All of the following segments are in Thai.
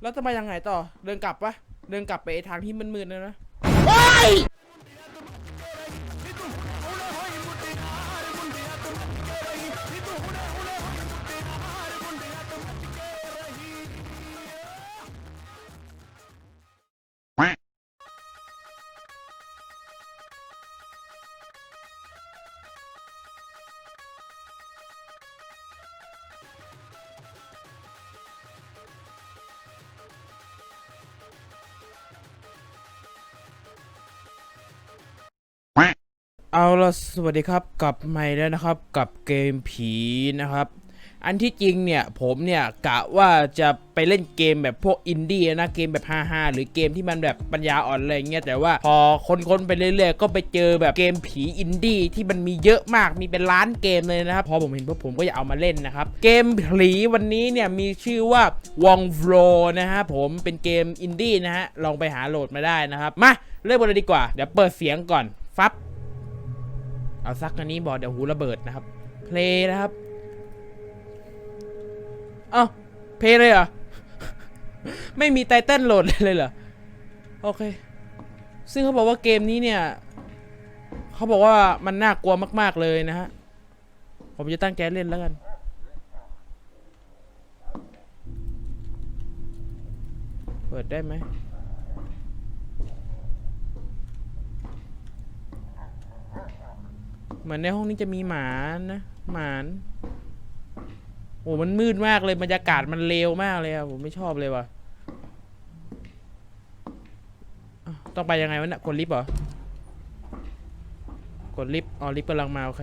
แล้วจะมายังไงต่อ เดินกลับปะเดินกลับไปทางที่มืดๆนะนะ เอาละสวัสดีครับกลับม่แล้วนะครับกับเกมผีนะครับ อันที่จริงเนี่ยผมเนี่ยกะว่าจะไปเล่นเกมแบบพวกอินดี้นะเกมแบบ5 5หรือเกมที่มันแบบปัญญาอ่อนอะไรเงี้ยแต่ว่าพอค้นๆไปเรื่อยๆก็ไปเจอแบบเกมผีอินดี้ที่มันมีเยอะมากมีเป็นล้านเกมเลยนะครับพอผมเห็นพวกผมก็อยากเอามาเล่นนะครับ เกมผีวันนี้เนี่ยมีชื่อว่าวองโฟลนะฮะผมเป็นเกมอินดี้นะฮะลองไปหาโหลดมาได้นะครับมาเริ่มกันเลยดีกว่าเดี๋ยวเปิดเสียงก่อนฟับ เอาซักอันนี้บอกเดี๋ยวหูระเบิดนะครับ เพลย์นะครับ เอ้าเพลย์เลยเหรอ ไม่มีไตเติ้ลโหลดเลยเหรอ โอเค ซึ่งเขาบอกว่าเกมนี้เนี่ย เขาบอกว่ามันน่ากลัวมาก ๆ เลยนะฮะ ผมจะตั้งใจเล่นแล้วกันเปิดได้ไหม เหมือนในห้องนี้จะมีหมานะหมานโอ้มันมืดมากเลยบรรยากาศมันเลวมากเลยอะผมไม่ชอบเลยว่ะต้องไปยังไงวะเนี่ยกดลิฟต์เหรอกดลิฟต์อ๋อลิฟต์กำลังมาโอเค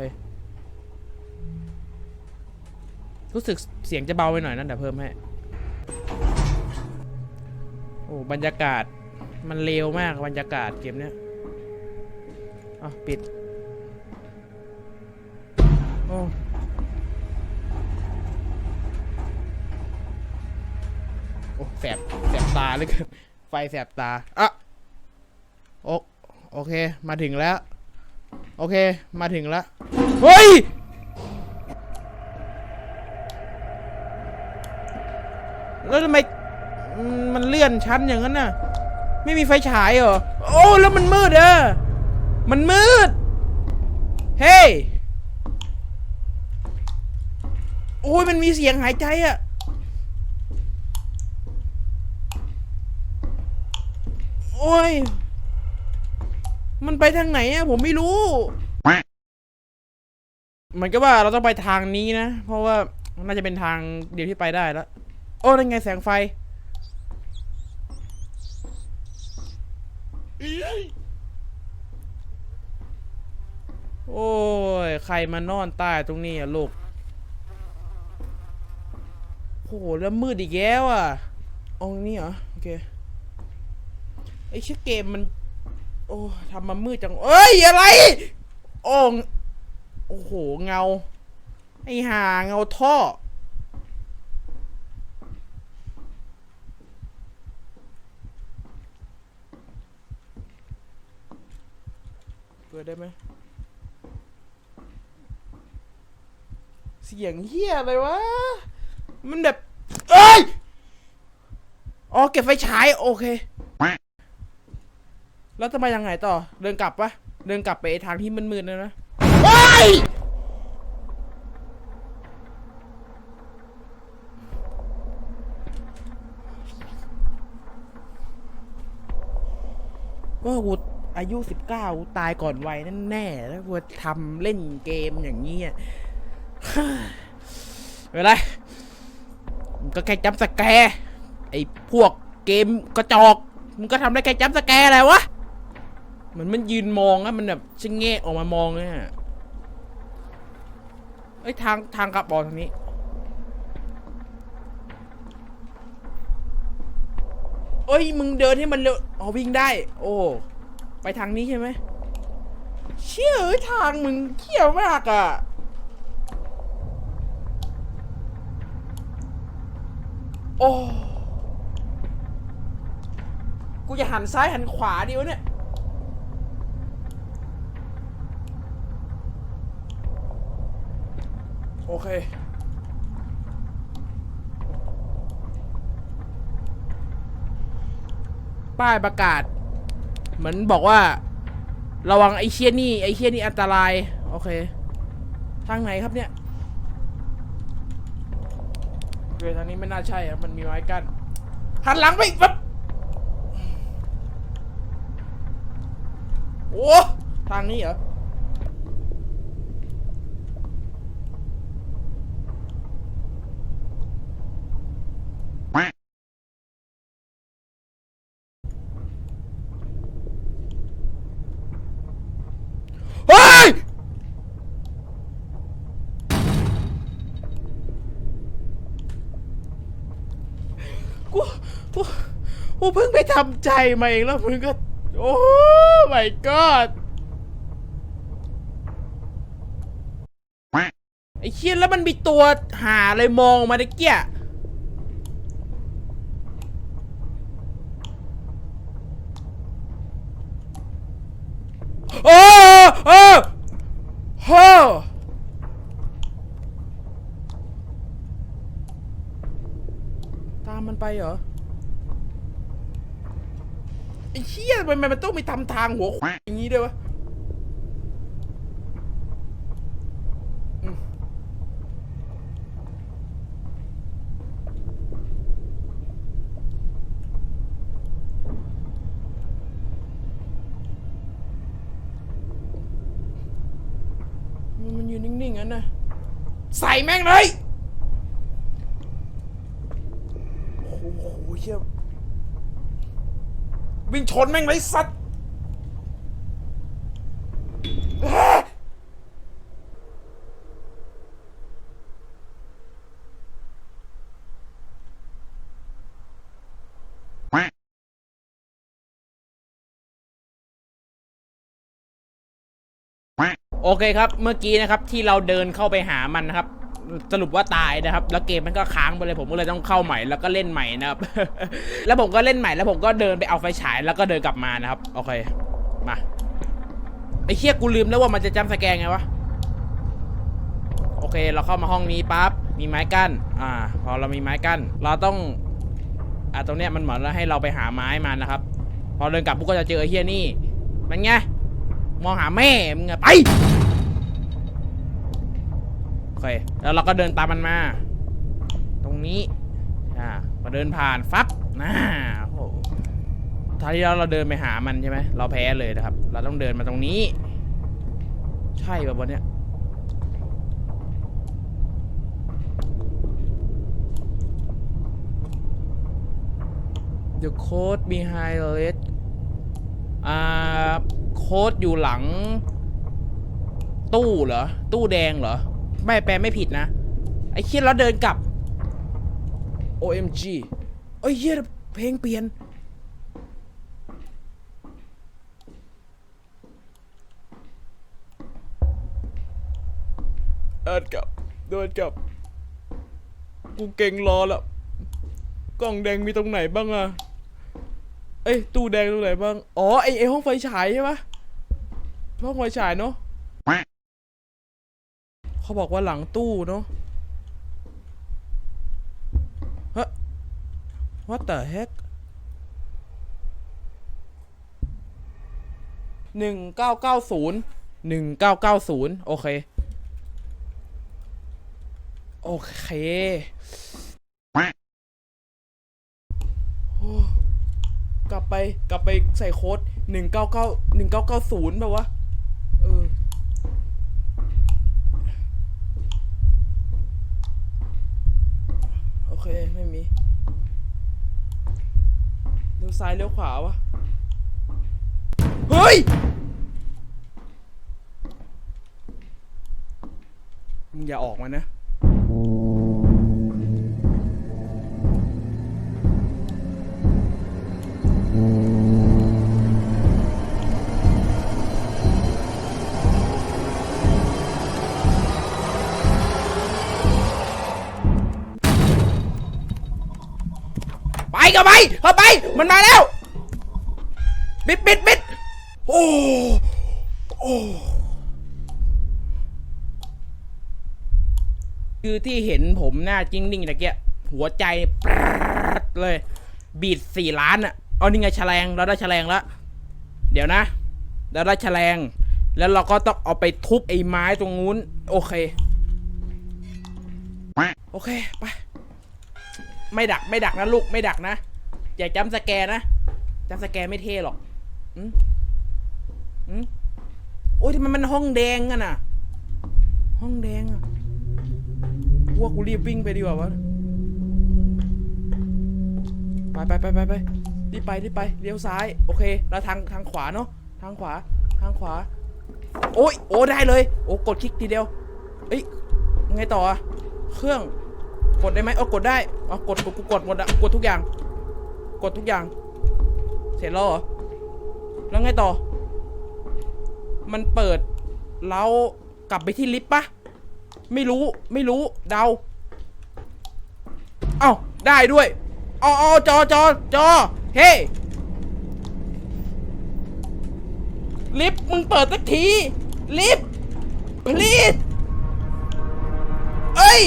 รู้สึกเสียงจะเบาไปหน่อยนั่นเดี๋ยวเพิ่มให้โอ้บรรยากาศมันเลวมากบรรยากาศเกมเนี้ยอ๋อปิด โอ้แสบแสบตาเลยเกินไฟแสบตาอะโอโอเค มาถึงแล้ว โอเค มาถึงแล้ว เฮ้ย แล้วทำไม มันเลื่อนชั้นอย่างนั้นน่ะ ไม่มีไฟฉายเหรอ โอ้ แล้วมันมืดเออมันมืด เฮ้ย โอ้ยมันมีเสียงหายใจอะโอ้ย มันไปทางไหนอะผมไม่รู้ มันก็ว่าเราต้องไปทางนี้นะ เพราะว่าน่าจะเป็นทางเดียวที่ไปได้แล้ว โอ้นั่นไงแสงไฟโอ้ย ใครมานอนใต้ตรงนี้อะลูก โหแล้วมืดอีกแล้วอะอานี่เหรอ โอเค ไอชื่อเกมมัน โอ้ทำมามืดจัง เอ้ย อะไรโองโอ้โห เงา ไอห่าเงาท่อ เปิดได้ไหม เสียงเฮียอะไรวะ มันแบบ เอ้ย อ๋อ เก็บไฟฉายโอเค แล้วจะมายังไงต่อ เดินกลับปะเดินกลับไปทางที่มืดๆนะนะเฮ้ยว่ากูอายุสิบเก้าตายก่อนวัยแน่แล้วกูทำเล่นเกมอย่างนี้อะเป็นไรมัน ก็แค่จัมป์สแกร์ไอ้พวกเกมกระจอกมันก็ทำได้แค่จัมป์สแกร์อะไรวะมือนมันยืนมองอะมันแบบชะเงะออกมามองเนี่ยเอ้ยทางทางกลับออกทางนี้เอ้ยมึงเดินให้มันเร็วอ๋อวิ่งได้ โอ้ไปทางนี้ใช่ไหมเชี่ยเอ้ยทางมึงเขี้ยวมากอะ โอ้กูจะหันซ้ายหันขวาดีวะเนี่ย โอเค ป้ายประกาศ เหมือนบอกว่า ระวังไอเชี่ยนี่ ไอเชี่ยนี่อันตราย โอเค ทางไหนครับเนี่ย เคทางนี้ไม่น่าใช่ครับมันมีไม้กั้นหันหลังไปปั๊บโอ้ทางนี้เหรอ เฮ้ย กู กู กูเพิ่งไปทำใจมาเองแล้วมึงก็ โอ้ my god ไอ้เชี่ยแล้วมันมีตัวหาอะไรมองมาตะเกียโอ้โอ้โหตามมันไปเหรอ ไอ้เชี่ยมันมันต้องมีทำทางหัวอย่างนี้ด้วยวะมมันยืนนิ่งๆงั้นนะใส่แม่งเลยโอ้โหเชี่ย วิ่งชนแม่งเลยสัตว์โอเคครับ เมื่อกี้นะครับที่เราเดินเข้าไปหามันนะครับ สรุปว่าตายนะครับ แล้วเกมมันก็ค้างไปเลยผมก็เลยต้องเข้าใหม่แล้วก็เล่นใหม่นะครับ แล้วผมก็เล่นใหม่แล้วผมก็เดินไปเอาไฟฉายแล้วก็เดินกลับมานะครับ โอเค มาไอ้เชี่ยกูลืมแล้วว่ามันจะจำสแกนไงวะ โอเค เราเข้ามาห้องนี้ปั๊บ มีไม้กั้น อ่า พอเรามีไม้กั้น เราต้อง อ่า ตรงเนี้ยมันเหมือนให้เราไปหาไม้มานะครับ พอเดินกลับปุ๊บก็จะเจอไอ้เฮียนี่ มันไง มองหาแม่ มึงอะไป เคแล้วเราก็เดินตามมันมา ตรงนี้อ่าพอเดินผ่านฟับน่าโอ้โหท้ายที่เราเราเดินไปหามันใช่ไหมเราแพ้เลยนะครับ เราต้องเดินมาตรงนี้ ใช่ป่ะวันเนี้ย The code behind the red อ่าโค้ดอยู่หลัง ตู้เหรอ ตู้แดงเหรอ ไม่แปลไม่ผิดนะ ไอ้เคียแล้วเดินกลับ OMG เอ้ยเฮียเพลงเปลี่ยน เดินกลับ เดินกลับ กูเก่งรอล้วกล่องแดงมีตรงไหนบ้างอะเอ้ย ตู้แดงตรงไหนบ้าง อ๋อ ไอไอห้องไฟฉายใช่ปะห้องไฟฉายเนาะ เขาบอกว่าหลังตู้เนาะฮะ what the heck หนึ่งเก้าเก้าศูนย์หนึ่งเก้าเก้าศูนย์โอเค โอเคกลับไปกลับไปใส่โค้ดหนึ่งเก้าเก้าหนึ่งเก้าเก้าศูนย์แบบวะเออ อเค ไม่มีเลี้ยวซ้ายเลี้ยวขวาวะ เฮ้ย มึงอย่าออกมานะ ไปก็ไปเข้าไป มันมาแล้ว บิดบิดบิดโอ้โอ้คือที่เห็นผมหน้าจิ้งนิ่งตะเกียหัวใจปรัดเลย บีดสี่ล้านอะเอานี่ไงแฉลงเราได้แฉลงแล้ว เดี๋ยวนะ เราได้แฉลง แล้วเราก็ต้องเอาไปทุบไอ้ไม้ตรงนู้น โอเค โอเค ไป ไม่ดักไม่ดักนะลูกไม่ดักนะ อย่าจำสแกนนะจำสแกนไม่เท่หรอกอืมอืมโอ้ยทำไมมันห้องแดงกันน่ะ ห้องแดงอะว่ากูรีบวิ่งไปดีกว่าวะไปไปไปไปไปรีบไปรีบไปเลี้ยวซ้าย โอเคแล้วทางทางขวาเนาะทางขวาทางขวา โอ้ยโอ้ได้เลย โอ้กดคลิกทีเดียวเอ้ยไงต่ออะเครื่อง กดได้ไหมเออกดได้เอ๋อกดกูกดหมดอะกดทุกอย่าง กดทุกอย่าง เสร็จแล้วเหรอ แล้วไงต่อ มันเปิดแล้วกลับไปที่ลิฟต์ปะไม่รู้ไม่รู้เดา เอ้าได้ด้วยอ๋อออจอจอจอเฮ้ลิฟต์มึงเปิดสักที ลิฟต์ please เอ้ย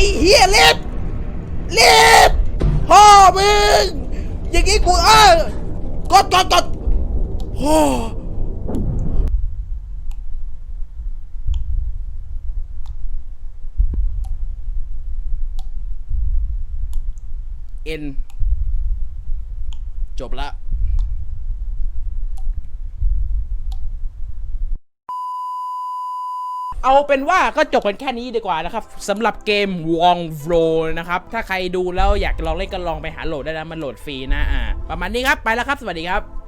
อเฮียลิฟต์ลิฟต์พ่อมึงอย่างงี้กูเออกดกดกดโอ้เอ็นจบละ เอาเป็นว่าก็จบกันแค่นี้ดีกว่านะครับสำหรับเกม Wong f l o นะครับ ถ้าใครดูแล้วอยากลองเล่นก็ลองไปหาโหลดได้นะมันโหลดฟรีนะอ่าประมาณนี้ครับไปแล้วครับ สวัสดีครับ